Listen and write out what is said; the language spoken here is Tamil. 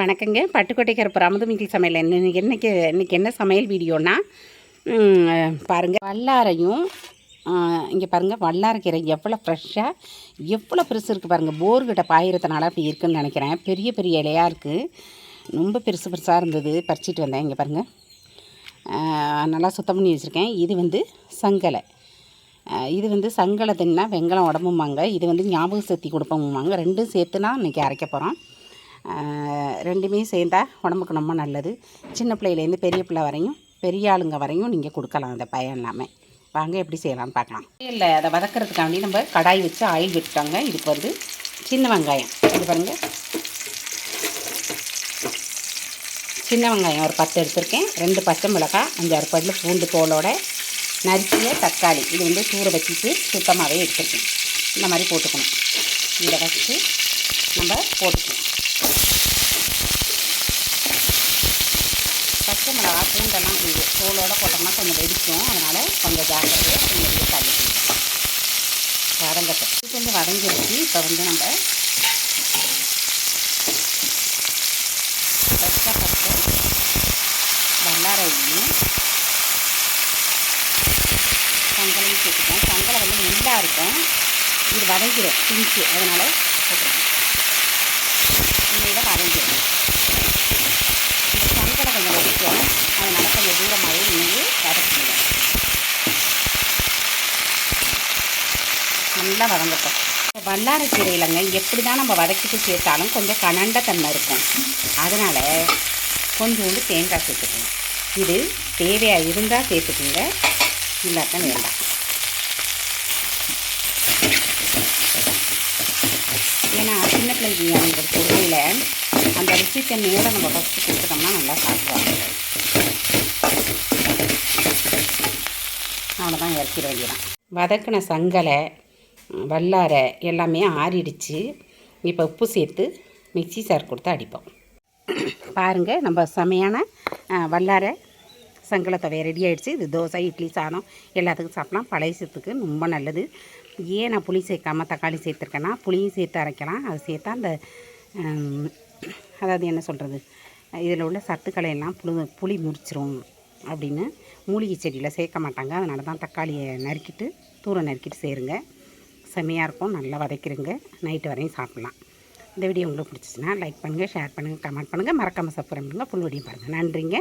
வணக்கங்க. பட்டுக்கோட்டை கருப்பு அமுதமிக்கல் சமையல். என்ன என்னைக்கு இன்றைக்கி என்ன சமையல் வீடியோனா? பாருங்கள் வல்லாரையும் இங்கே பாருங்கள் வல்லாரக்கீரை எவ்வளோ ஃப்ரெஷ்ஷாக எவ்வளோ பெருசு இருக்குது பாருங்கள் போர்கிட்ட பாயிரத்தினால அப்படி இருக்குன்னு நினைக்கிறேன். பெரிய பெரிய இலையாக இருக்குது ரொம்ப பெருசு பெருசாக இருந்தது. பறிச்சிட்டு வந்தேன். இங்கே பாருங்கள் நல்லா சுத்தம் பண்ணி வச்சுருக்கேன். இது வந்து சங்கலை. இது வந்து சங்கலை தின்னா வெங்கலம் உடம்புமாங்க. இது வந்து ஞாபக சக்தி கொடுப்போம்மாங்க. ரெண்டும் சேர்த்துனா இன்றைக்கி அரைக்க போகிறோம் ரெண்டுமே சேர்ந்தா உடம்புக்கு ரொம்ப நல்லது. சின்ன பிள்ளையிலேருந்து பெரிய பிள்ளை வரையும் பெரிய ஆளுங்க வரையும் நீங்கள் கொடுக்கலாம் அந்த பயம் இல்லாமல் வாங்க எப்படி செய்யலாம்னு பார்க்கலாம். இல்லை அதை வதக்கிறதுக்காண்டி நம்ம கடாய் வச்சு ஆயில் விட்டுட்டோங்க. இதுக்கு வந்து சின்ன வெங்காயம். இது பாருங்கள் சின்ன வெங்காயம் ஒரு பத்து எடுத்திருக்கேன். ரெண்டு பச்சை மிளகாய் அஞ்சாறு பல்லு பூண்டு தோலோட நரிசிய தக்காளி. இது வந்து தூர வச்சுட்டு சுத்தமாகவே எடுத்துருக்கேன். இந்த மாதிரி போட்டுக்கணும். இதை வச்சு நம்ம போட்டுக்கணும் பச்சை மிளகா பூண்டெல்லாம் இது தோலோட போட்டோம்னா கொஞ்சம் வெடிக்கும். அதனால் கொஞ்சம் ஜாக்கிரதையாக நிறைய தள்ளிக்கணும். வதங்கட்டும். இது கொஞ்சம் வதங்கிடுச்சு இப்போ வந்து நம்ம கஷ்டப்பட்டு வல்லாரையும் சங்கலையும் சேர்த்துப்போம் சங்கலை வந்து நெல்லாக இருக்கும். இது வதங்கிடும் பிஞ்சு. அதனால் போட்டுருக்கோம் இதை வதங்கிடும் இந்த சங்கலை கொஞ்சம் வெடிக்கும் அதனால் கொஞ்சம் தூரமாகவே நீங்கள் வதக்கிடுங்க நல்லா வதங்கட்டும். வல்லாரக்கீரையிலங்க எப்படி தான் நம்ம வதக்கிட்டு சேர்த்தாலும் கொஞ்சம் கனண்ட தன்மை இருக்கும். அதனால் கொஞ்சோண்டு தேங்காய் சேர்த்துக்கணும் இது தேவையாக இருந்தால் சேர்த்துக்கோங்க. இல்லாட்டா வேண்டாம். ஏன்னா சின்ன பிள்ளைங்க அவங்க பொருளையில் அந்த ருசி தண்ணியோட நம்ம ஃபஸ்ட்டு கொடுத்துட்டோம்னா நல்லா சாப்பிடுவாங்க. அவ்வளோதான் இறக்கிற வேண்டியதான் வதக்கின சங்கலை வல்லாரை எல்லாமே ஆறிடுச்சு. இப்போ உப்பு சேர்த்து மிக்ஸி சார் கொடுத்து அடிப்போம். பாருங்கள் நம்ம செமையான வல்லாரை சங்கலை ரெடி ஆகிடுச்சு இது தோசை இட்லி சாதம் எல்லாத்துக்கும் சாப்பிடலாம். பழையசத்துக்கு ரொம்ப நல்லது. ஏன் நான் புளி சேர்க்காம தக்காளி சேர்த்துருக்கேன்னா புளியும் சேர்த்து அரைக்கலாம். அது சேர்த்தா அந்த அதாவது என்ன சொல்கிறது இதில் உள்ள சத்துக்களை எல்லாம் புழு புளி முறிச்சிரும் அப்படின்னு மூலிகை செடியில் சேர்க்க மாட்டாங்க. அதனால தான் தக்காளியை நறுக்கிட்டு தூரம் நறுக்கிட்டு சேருங்க. செம்மையாக இருக்கும். நல்லா வதக்கிடுங்க நைட்டு வரையும் சாப்பிட்லாம். இந்த வீடியோ உங்களுக்கு பிடிச்சிச்சின்னா லைக் பண்ணுங்கள் ஷேர் பண்ணுங்கள் கமெண்ட் பண்ணுங்கள் மறக்காமல் சப்ஸ்கிரைப் பண்ணுங்கள் ஃபுல் வீடியோ பாருங்கள் நன்றிங்க.